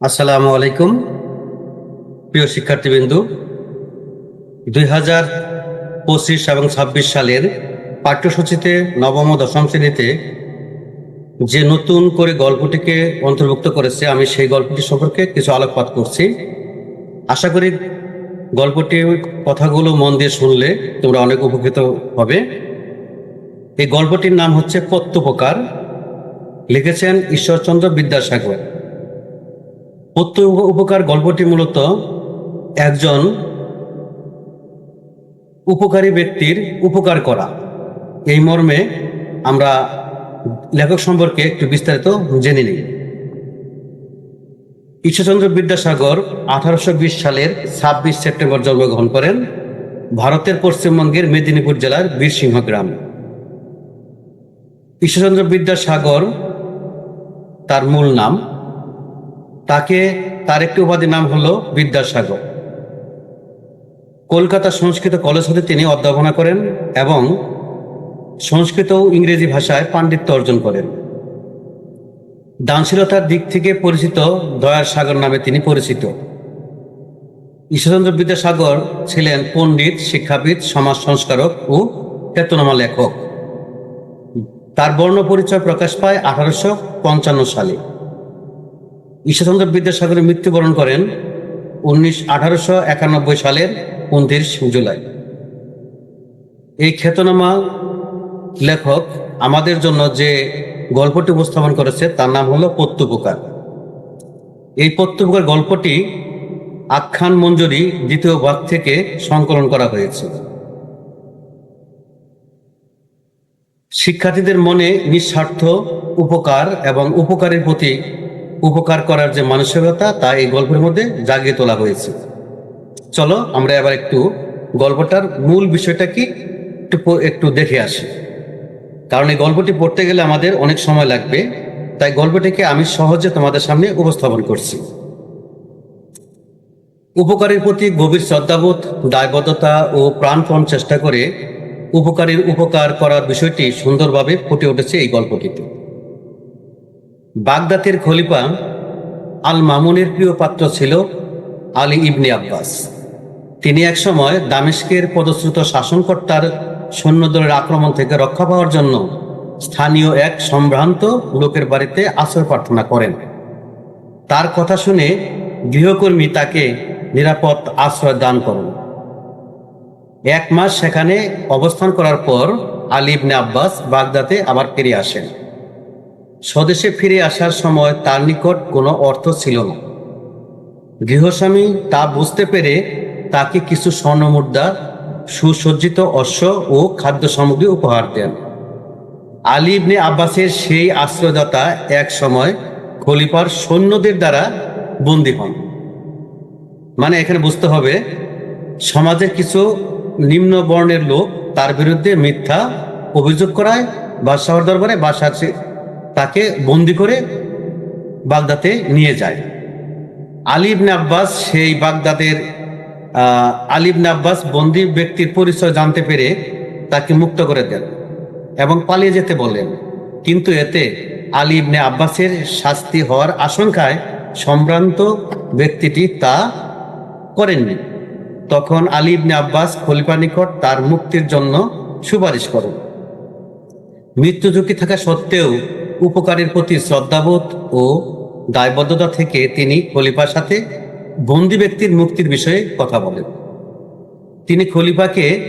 আসসালামু আলাইকুম, প্রিয় শিক্ষার্থীবৃন্দু। দুই হাজার পঁচিশ এবং ছাব্বিশ সালের পাঠ্যসূচিতে নবম ও দশম শ্রেণীতে যে নতুন করে গল্পটিকে অন্তর্ভুক্ত করেছে, আমি সেই গল্পটি সম্পর্কে কিছু আলোকপাত করছি। আশা করি গল্পটির কথাগুলো মন দিয়ে শুনলে তোমরা অনেক উপকৃত হবে। এই গল্পটির নাম হচ্ছে পত্তপকার লিখেছেন ঈশ্বরচন্দ্র বিদ্যাসাগর। পত্য উপকার গল্পটি মূলত একজন উপকারী ব্যক্তির উপকার করা। এই মর্মে আমরা লেখক সম্পর্কে একটু বিস্তারিত জেনে নিই। ঈশ্বরচন্দ্র বিদ্যাসাগর আঠারোশো বিশ সালের ছাব্বিশ সেপ্টেম্বর জন্মগ্রহণ করেন ভারতের পশ্চিমবঙ্গের মেদিনীপুর জেলার বীরসিংহ গ্রাম। ঈশ্বরচন্দ্র বিদ্যাসাগর তার মূল নাম তাকে তার একটি উপাধির নাম হলো বিদ্যাসাগর। কলকাতা সংস্কৃত কলেজ হতে তিনি অধ্যাপনা করেন এবং সংস্কৃত ও ইংরেজি ভাষায় পাণ্ডিত্য অর্জন করেন। দানশীলতার দিক থেকে পরিচিত দয়ার সাগর নামে তিনি পরিচিত। ঈশ্বরচন্দ্র বিদ্যাসাগর ছিলেন পণ্ডিত, শিক্ষাবিদ, সমাজ সংস্কারক ও খ্যাতনামা লেখক। তার বর্ণ পরিচয় প্রকাশ পায় আঠারোশো পঞ্চান্ন সালে। ঈশ্বরচন্দ্র বিদ্যাসাগরের মৃত্যুবরণ করেন উনিশ আঠারোশো একানব্বই সালের উনত্রিশ জুলাই। এই খ্যাতনামা লেখক আমাদের জন্য যে গল্পটি উপস্থাপন করেছে, তার নাম হলো পত্তুপকার এই পত্তুপকার গল্পটি আখ্যান মঞ্জুরি দ্বিতীয় ভাগ থেকে সংকলন করা হয়েছে। শিক্ষার্থীদের মনে নিঃস্বার্থ উপকার এবং উপকারের প্রতি উপকার করার যে মানসিকতা, তা এই গল্পের মধ্যে জাগিয়ে তোলা হয়েছে। চলো, আমরা এবার একটু গল্পটার মূল বিষয়টা কি একটু একটু দেখে আসি। কারণ এই গল্পটি পড়তে গেলে আমাদের অনেক সময় লাগবে, তাই গল্পটিকে আমি সহজে তোমাদের সামনে উপস্থাপন করছি। উপকারের প্রতি গভীর শ্রদ্ধাবোধ, দায়বদ্ধতা ও প্রাণপণ চেষ্টা করে উপকারীর উপকার করার বিষয়টি সুন্দরভাবে ফুটে উঠেছে এই গল্পটিতে। বাগদাতের খলিফা আল মামুনের প্রিয় পাত্র ছিল আলী ইবনে আব্বাস। তিনি একসময় দামেস্কের পদশ্রুত শাসনকর্তার সৈন্যদলের আক্রমণ থেকে রক্ষা পাওয়ার জন্য স্থানীয় এক সম্ভ্রান্ত লোকের বাড়িতে আশ্রয় প্রার্থনা করেন। তার কথা শুনে গৃহকর্মী তাকে নিরাপদ আশ্রয় দান করেন। এক মাস সেখানে অবস্থান করার পর আলী ইবনে আব্বাস বাগদাতে আবার ফিরে আসেন। স্বদেশে ফিরে আসার সময় তার নিকট কোনো অর্থ ছিল না। গৃহস্বামী তা বুঝতে পেরে তাকে কিছু স্বর্ণমুদ্রা সুসজ্জিত অশ্ব ও খাদ্য সামগ্রী উপহার দেন। আলী ইবনে আব্বাসের সেই আশ্রয়দাতা এক সময় খলিফার সৈন্যদের দ্বারা বন্দী হন। মানে এখানে বুঝতে হবে, সমাজের কিছু নিম্ন বর্ণের লোক তার বিরুদ্ধে মিথ্যা অভিযোগ করায় বাদশাহর দরবারে বাদশাহ বন্দি করে বাগদাতে নিয়ে যায়। আলী ইবনে আব্বাস সেই বাগদাদের আহ, আলী ইবনে আব্বাস বন্দি ব্যক্তির পরিচয় জানতে পেরে তাকে মুক্ত করে দেন এবং পালিয়ে যেতে বলেন কিন্তু এতে আলী ইবনে আব্বাসের শাস্তি হওয়ার আশঙ্কায় সম্ভ্রান্ত ব্যক্তিটি তা করেননি। তখন আলী ইবনে আব্বাস খলিফা নিকট তার মুক্তির জন্য সুপারিশ করেন। মৃত্যু ঝুঁকি থাকা সত্ত্বেও উপকারের প্রতি শ্রদ্ধাবোধ ও দায়বদ্ধতা থেকে তিনি খলিফার সাথে বন্দি ব্যক্তির মুক্তির বিষয়ে কথা বলেন। তিনি খলিফাকে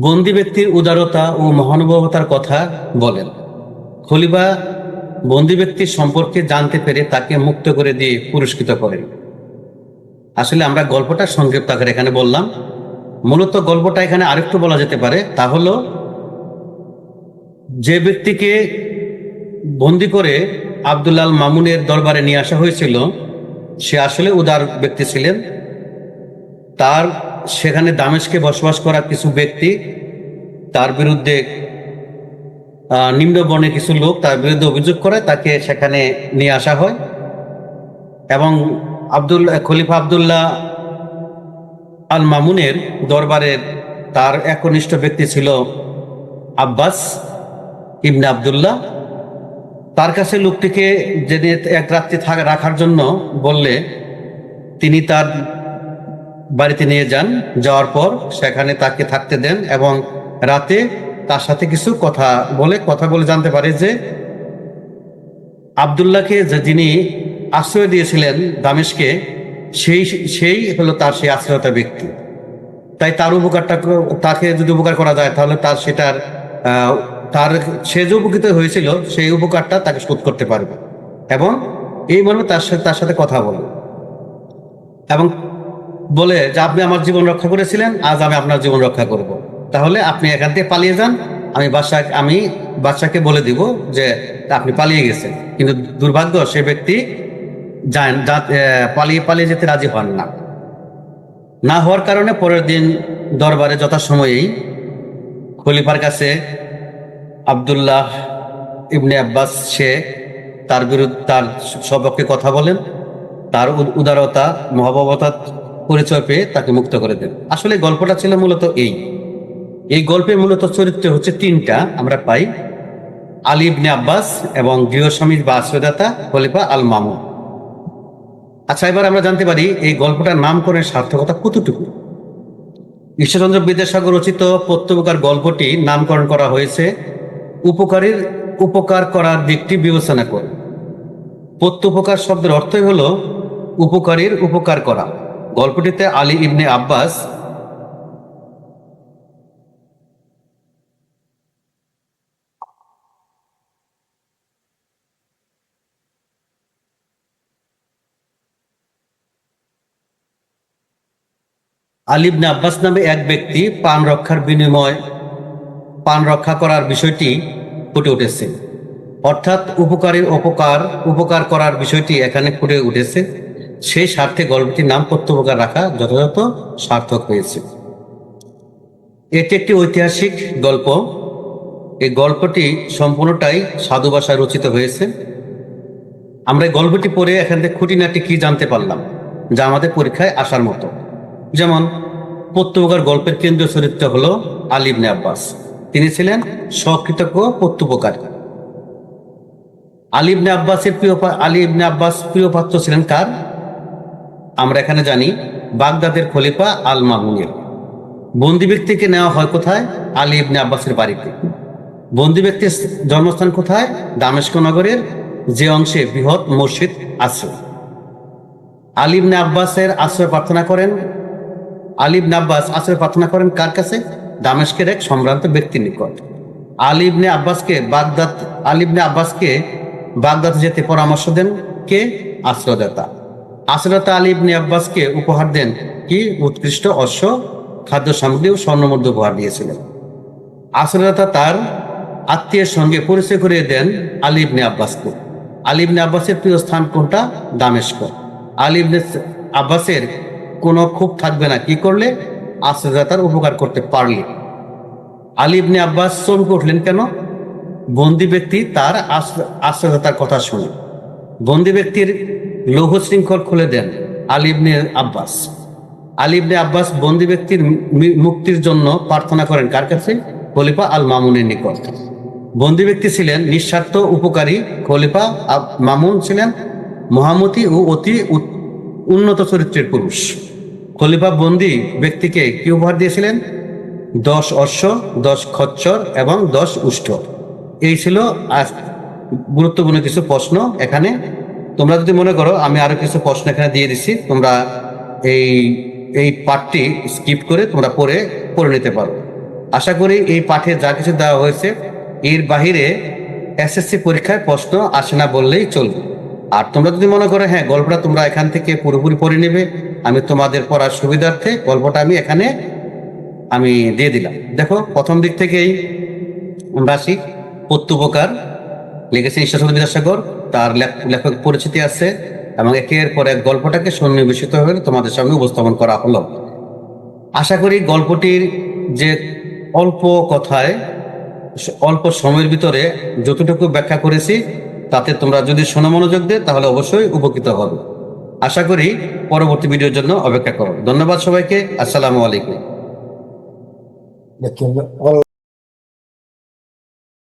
বন্দি ব্যক্তির উদারতা ও মহানুভবতার কথা বলেন। খলিফা বন্দি ব্যক্তির সম্পর্কে জানতে পেরে তাকে মুক্ত করে দিয়ে পুরস্কৃত করেন। আসলে আমরা গল্পটা সংক্ষিপ্ত আকারে এখানে বললাম। মূলত গল্পটা এখানে আরেকটু বলা যেতে পারে। তা হলো যে ব্যক্তিকে বন্দি করে আব্দুল্লাল মামুনের দরবারে নিয়ে আসা হয়েছিল সে আসলে উদার ব্যক্তি ছিলেন। তার সেখানে দামেশকে বসবাস করা কিছু ব্যক্তি তার বিরুদ্ধে আহ, নিম্ন বর্ণের কিছু লোক তার বিরুদ্ধে অভিযোগ করে তাকে সেখানে নিয়ে আসা হয়। এবং আব্দুল খলিফা আবদুল্লাহ আল মামুনের দরবারের তার একনিষ্ঠ ব্যক্তি ছিল আব্বাস। ইবনে আবদুল্লাহ তার কাছে লোকটিকে জেনে এক রাত্রি রাখার জন্য বললে, তিনি তার বাড়িতে নিয়ে যান, যাওয়ার পর সেখানে তাকে থাকতে দেন এবং রাতে তার সাথে কিছু কথা বলে কথা বলে জানতে পারে যে আবদুল্লাহকে যে যিনি আশ্রয় দিয়েছিলেন দামেশকে, সেই সেই হলো তার সেই আশ্রয়তা ব্যক্তি। তাই তার উপকারটা তাকে যদি উপকার করা যায়, তাহলে তার সেটার তার সে যে উপকৃত হয়েছিল, সেই উপকারটা তাকে শোধ করতে পারবে। এবং এই মর্মে তার সাথে তার সাথে কথা বলবে এবং বলে যে, আপনি আমার জীবন রক্ষা করেছিলেন, আজ আমি আপনার জীবন রক্ষা করব। তাহলে আপনি এখান থেকে পালিয়ে যান। আমি বাচ্চা আমি বাচ্চাকে বলে দিব যে, আপনি পালিয়ে গেছেন। কিন্তু দুর্ভাগ্য, সে ব্যক্তি যান পালিয়ে পালিয়ে যেতে রাজি হন না। না হওয়ার কারণে পরের দিন দরবারে যথাসময়েই খলিফার কাছে আবদুল্লাহ ইবনে আব্বাস, সে তার বিরুদ্ধে তার সপক্ষে কথা বলেন। তার উদারতা মহাববতার পরিচয় পেয়ে তাকে মুক্ত করে দেন। আসলে গল্পটা ছিল মূলত এই। এই গল্পে মূলত চরিত্র হচ্ছে তিনটা আমরা পাই। আলী ইবনে আব্বাস এবং গৃহস্বামীর বা আশ্রয়দাতা খলিফা আল মামুন আচ্ছা এবার আমরা জানতে পারি এই গল্পটার নামকরণের সার্থকতা কতটুকু? ঈশ্বরচন্দ্র বিদ্যাসাগর রচিত প্রত্যুপকার গল্পটি নামকরণ করা হয়েছে উপকারীর উপকার করার দিকটি বিবেচনা করে। প্রত্যুপকার শব্দের অর্থই হলো উপকারীর উপকার করা। গল্পটিতে আলী ইবনে আব্বাস আলী ইবনে আব্বাস নামে এক ব্যক্তি পান রক্ষার বিনিময় পান রক্ষা করার বিষয়টি ফুটে উঠেছে। অর্থাৎ উপকারীর উপকার উপকার করার বিষয়টি এখানে ফুটে উঠেছে। সেই স্বার্থে গল্পটির নাম প্রত্যুপকার রাখা যথাযথ সার্থক হয়েছে। এটি একটি ঐতিহাসিক গল্প। এই গল্পটি সম্পূর্ণটাই সাধু ভাষায় রচিত হয়েছে। আমরা এই গল্পটি পড়ে এখান থেকে খুঁটিনাটি কি জানতে পারলাম, যা আমাদের পরীক্ষায় আসার মতো। যেমন, প্রত্যুপকার গল্পের কেন্দ্রীয় চরিত্র হলো আলী ইবনে আব্বাস। তিনি ছিলেন সকৃতজ্ঞ প্রত্যুপকারী। আলী ইবনে আব্বাসের প্রিয় আলী ইবনে আব্বাস প্রিয় পাত্র ছিলেন কার? আমরা এখানে জানি বাগদাদের খলিফা আল মামুনের বন্দি ব্যক্তিকে নেওয়া হয় কোথায়? আলী ইবনে আব্বাসের বাড়িতে। বন্দি ব্যক্তির জন্মস্থান কোথায়? দামেস্ক নগরের যে অংশে বৃহৎ মসজিদ আছে। আলী ইবনে আব্বাসের আশ্রয় প্রার্থনা করেন। আলী ইবনে আব্বাস আশ্রয় প্রার্থনা করেন কার কাছে? দামেস্কের এক সম্ভ্রান্ত ব্যক্তির নিকট। আলিবনে আব্বাসকে বাগদাদ আলিবনে আব্বাসকে বাগদাদ যেতে পরামর্শ দেন কে? আশ্রয়দাতা আশ্রয়দাতা আলিবনে আব্বাসকে উপহার দেন কি? উৎকৃষ্ট অশ্ব, খাদ্য সামগ্রী ও স্বর্ণমুদ্র উপহার দিয়েছিলেন। আশ্রয়দাতা তার আত্মীয়ের সঙ্গে পরিচয় করিয়ে দেন আলিবনে আব্বাসকে। আলিবনে আব্বাসের প্রিয় স্থান কোনটা? দামেস্ক। আলিবনে আব্বাসের কোনো ক্ষোভ থাকবে না। কি করলে? আশ্রয়দাতার উপকার করতে পারলে। আলী ইবনে আব্বাস চমকে উঠলেন কেন? বন্দি ব্যক্তি তার আশ্র- আশ্রয়দাতার কথা শুনে। বন্দি ব্যক্তির লৌহ শৃঙ্খল খুলে দেন আলী ইবনে আব্বাস। আলী ইবনে আব্বাস বন্দি ব্যক্তির মুক্তির জন্য প্রার্থনা করেন কার কাছে? খলিফা আল মামুনের নিকট। বন্দি ব্যক্তি ছিলেন নিঃস্বার্থ উপকারী খলিফা মামুন ছিলেন মহামতি ও অতি উন্নত চরিত্রের পুরুষ। খলিফা বন্দি ব্যক্তিকে কি উপহার দিয়েছিলেন? দশ অশ্ব, দশ খচ্চর এবং দশ উষ্ঠ। এই ছিল আজ গুরুত্বপূর্ণ কিছু প্রশ্ন এখানে। তোমরা যদি মনে করো, আমি আরও কিছু প্রশ্ন এখানে দিয়ে দিচ্ছি, তোমরা এই এই পাঠটি স্কিপ করে তোমরা পড়ে পড়ে নিতে পারো। আশা করি এই পাঠে যা কিছু দেওয়া হয়েছে, এর বাহিরে এসএসসি পরীক্ষায় প্রশ্ন আসে না বললেই চলবে। আর তোমরা যদি মনে করো হ্যাঁ গল্পটা তোমরা এখান থেকে পুরোপুরি পড়ে নেবে, আমি তোমাদের পড়ার সুবিধার্থে গল্পটা আমি এখানে আমি দিয়ে দিলাম। দেখো, প্রথম দিক থেকেই আমরা প্রত্যুপকার, লিখেছেন ঈশ্বরচন্দ্র বিদ্যাসাগর, তার লেখ- লেখক পরিচিতি আছে, এবং একের পর এক গল্পটাকে সন্নিবেশিত হয়ে তোমাদের সামনে উপস্থাপন করা হলো। আশা করি গল্পটির যে অল্প কথায়, অল্প সময়ের ভিতরে যতটুকু ব্যাখ্যা করেছি তাতে তোমরা যদি শোনা মনোযোগ দিয়ে, তাহলে অবশ্যই উপকৃত হবে। আশা করি পরবর্তী ভিডিওর জন্য অপেক্ষা করো। ধন্যবাদ সবাইকে। আসসালামু আলাইকুম।